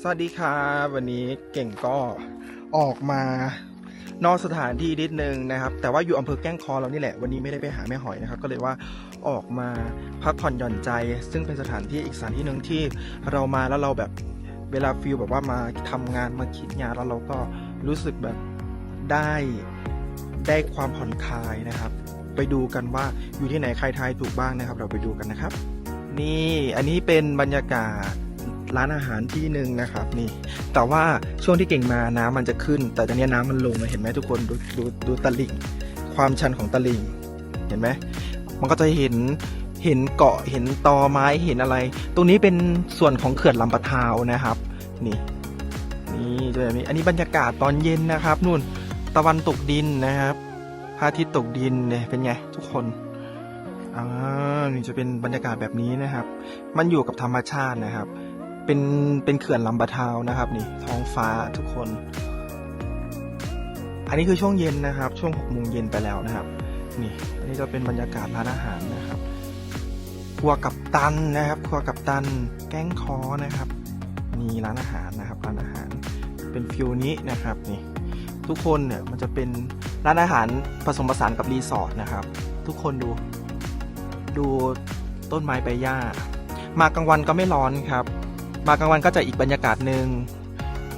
สวัสดีครับวันนี้เก่งก็ออกมานอกสถานที่นิดนึงนะครับ แต่ว่าอยู่อำเภอแก้งคอเรานี่แหละ วันนี้ไม่ได้ไปหาแม่หอยนะครับ ก็เลยว่าออกมาพักผ่อนหย่อนใจ ซึ่งเป็นสถานที่อีกสถานที่หนึ่งที่เรามาแล้วเราแบบเวลาฟิลแบบว่ามาทำงานมาคิดงานแล้วเราก็รู้สึกแบบได้ได้ความผ่อนคลายนะครับ ไปดูกันว่าอยู่ที่ไหนใครทายถูกบ้างนะครับ เราไปดูกันนะครับ นี่อันนี้เป็นบรรยากาศ ร้านอาหารที่หนึ่งนะครับนี่ แต่ว่าช่วงที่เก่งมาน้ำมันจะขึ้น แต่ตอนนี้น้ำมันลงเห็นไหมทุกคนดูดูดูตลิ่ง ความชันของตลิ่งเห็นไหมมันก็จะเห็นเห็นเกาะเห็นตอไม้เห็นอะไร ตรงนี้เป็นส่วนของเขื่อนลำปะทาวนะครับ นี่นี่จะแบบนี้อันนี้บรรยากาศตอนเย็นนะครับนู่นตะวันตกดินนะครับพระอาทิตย์ตกดินเนี่ยเป็นไงทุกคนอ่านี่จะเป็นบรรยากาศแบบนี้นะครับ มันอยู่กับธรรมชาตินะครับ เป็นเป็นเขื่อนลำบะทาวนะครับนี่ท้องฟ้าทุกคน อันนี้คือช่วงเย็นนะครับ ช่วงหกโมงเย็นไปแล้วนะครับ นี่ อันนี้จะเป็นบรรยากาศร้านอาหารนะครับครัวกับตันนะครับครัวกับตัน แก้งคอนะครับมีร้านอาหารนะครับร้านอาหารเป็นฟิวนี้นะครับนี่ทุกคนเนี่ยมันจะเป็นร้านอาหารผสมผสานกับรีสอร์ทนะครับ ทุกคนดู ดูต้นไม้ใบหญ้ามากลางวันก็ไม่ร้อนครับ มากลางวันก็จะอีกบรรยากาศหนึ่ง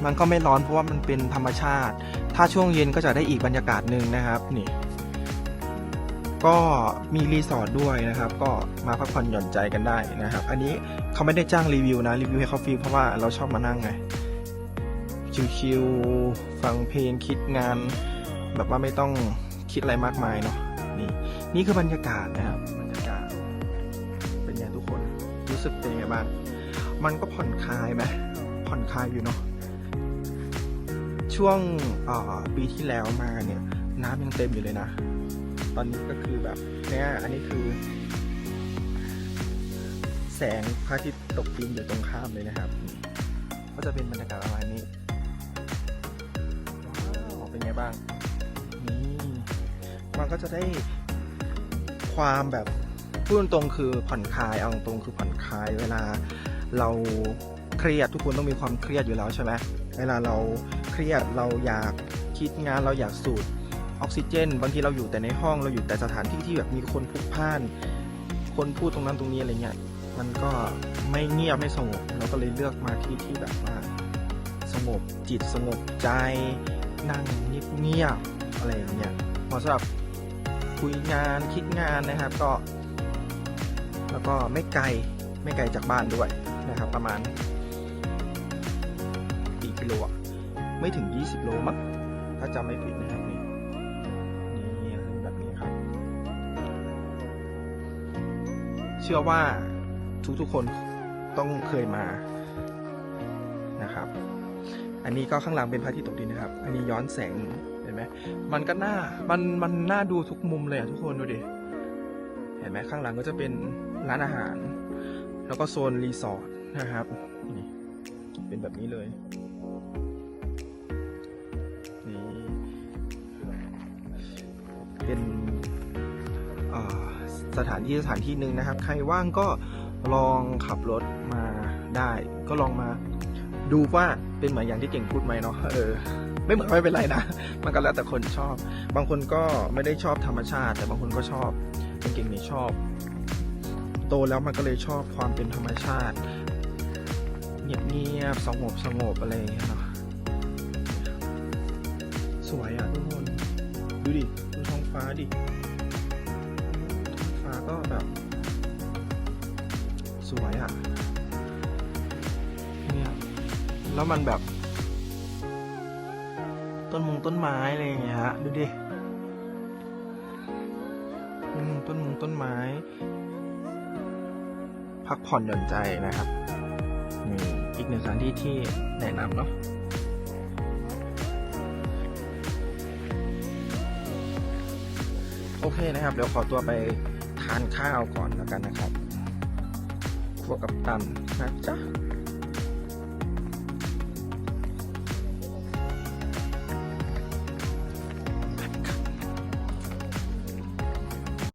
มันก็ไม่ร้อนเพราะว่ามันเป็นธรรมชาติ ถ้าช่วงเย็นก็จะได้อีกบรรยากาศหนึ่งนะครับนี่ก็มีรีสอร์ทด้วยนะครับ ก็มาพักผ่อนหย่อนใจกันได้นะครับ อันนี้เขาไม่ได้จ้างรีวิวนะรีวิวให้เขาฟรีเพราะว่าเราชอบมานั่งไงชิวๆฟังเพลงคิดงาน แบบว่าไม่ต้องคิดอะไรมากมายเนาะนี่นี่คือบรรยากาศนะครับบรรยากาศ เป็นไงทุกคนรู้สึกเป็นยังไงบ้าง มันก็ผ่อนคลายไหมผ่อนคลายอยู่เนาะช่วงปีที่แล้วมาเนี่ยน้ำยังเต็มอยู่เลยนะ ตอนนี้ก็คือแบบเนี่ยอันนี้คือ แสงพระอาทิตย์ตกดินอยู่ตรงข้ามเลยนะครับ ก็จะเป็นบรรยากาศประมาณนี้ว้าวเป็นไงบ้างนี่มันก็จะได้ความแบบพูดตรงคือผ่อนคลายเอาตรงคือผ่อนคลายเวลา เราเครียดทุกคนต้องมีความเครียดอยู่แล้วใช่ไหมเวลาเราเครียดเราอยากคิดงานเราอยากสูดออกซิเจน บางทีเราอยู่แต่ในห้องเราอยู่แต่สถานที่ที่แบบมีคนพลุกพล่าน คนพูดตรงนั้นตรงนี้อะไรเงี้ยมันก็ไม่เงียบไม่สงบเราก็เลยเลือกมาที่ที่แบบว่าสงบจิตสงบใจนั่งเงียบๆอะไรอย่างเงี้ยเหมาะสำหรับคุยงานคิดงานนะครับก็ แล้วก็ไม่ไกลไม่ไกลจากบ้านด้วย นะครับประมาณกี่กิโลอะไม่ถึง 20 โลมั้งถ้าจำไม่ผิดนะครับนี่นี่เป็นแบบนี้ครับ เชื่อว่าทุกๆคนต้องเคยมานะครับ อันนี้ก็ข้างหลังเป็นพระทิตย์ตกดินนะครับ อันนี้ย้อนแสงเห็นไหมมันก็น่ามันมันน่าดูทุกมุมเลยอะทุกคนดูดิเห็นไหมข้างหลังก็จะเป็นร้านอาหาร แล้วก็โซนรีสอร์ท นะครับนี่เป็นแบบนี้เลย นี่เป็นสถานที่สถานที่หนึ่งนะครับ ใครว่างก็ลองขับรถมาได้ ก็ลองมาดูว่าเป็นเหมือนอย่างที่เก่งพูดไหมเนาะเออไม่เหมือนไม่เป็นไรนะ มันก็แล้วแต่คนชอบ บางคนก็ไม่ได้ชอบธรรมชาติ แต่บางคนก็ชอบเก่งๆนี่ชอบ โตแล้วมันก็เลยชอบความเป็นธรรมชาติ เงียบสงบสงบอะไรอย่างเงี้ยเนาะสวยอะทุกคน ดูดิ ดูท้องฟ้าดิ ท้องฟ้าก็แบบ สวยอะ เนี่ย แล้วมันแบบ ต้นมงต้นไม้อะไรอย่างเงี้ยฮะ ดูดิอืมต้นมงต้นไม้ พักผ่อนหย่อนใจนะครับ นี่ อีกหนึ่งสถานที่ที่แนะนำเนาะโอเคนะครับ เดี๋ยวขอตัวไปทานข้าวก่อนแล้วกันนะครับครัวกับตันนะจ๊ะ